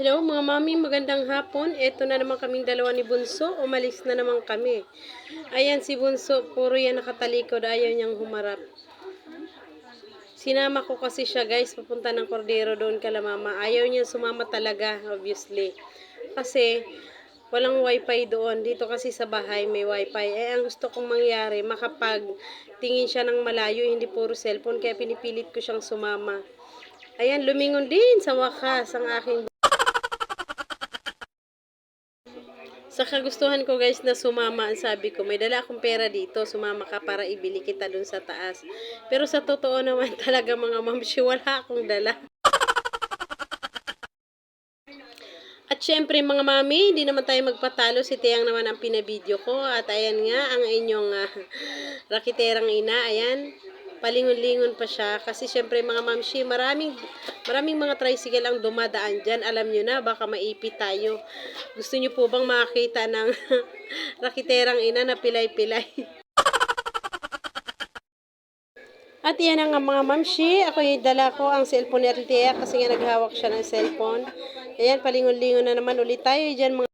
Hello mga mami, magandang hapon. Ito na naman kaming dalawa ni Bunso. Umalis na naman kami. Ayan si Bunso, puro yan nakatalikod. Ayaw niyang humarap. Sinama ko kasi siya guys, papunta ng Cordero doon kala mama. Ayaw niya sumama talaga, obviously. Kasi walang wifi doon. Dito kasi sa bahay may wifi. Eh ang gusto kong mangyari, makapag tingin siya ng malayo, hindi puro cellphone. Kaya pinipilit ko siyang sumama. Ayan, lumingon din sa wakas ang aking Sa kagustuhan ko guys na sumama, ang sabi ko, may dala akong pera dito, sumama ka para ibili kita dun sa taas. Pero sa totoo naman talaga mga mamshi, wala akong dala. At syempre mga mami, hindi naman tayo magpatalo. Si Tiyang naman ang pinabidyo ko. At ayan nga, ang inyong ah, rakiterang ina. Ayan, palingon-lingon pa siya. Kasi syempre mga mamshi, maraming, maraming mga tricycle ang dumadaan dyan. Alam nyo na, baka maipit tayo. Gusto nyo po bang makakita ng rakiterang ina na pilay-pilay? At yan ang mga mamshi. Ako yung dala ko ang cellphone ni Ate Tia kasi nga naghawak siya ng cellphone. Ayan, palingon-lingon na naman ulit tayo dyan mga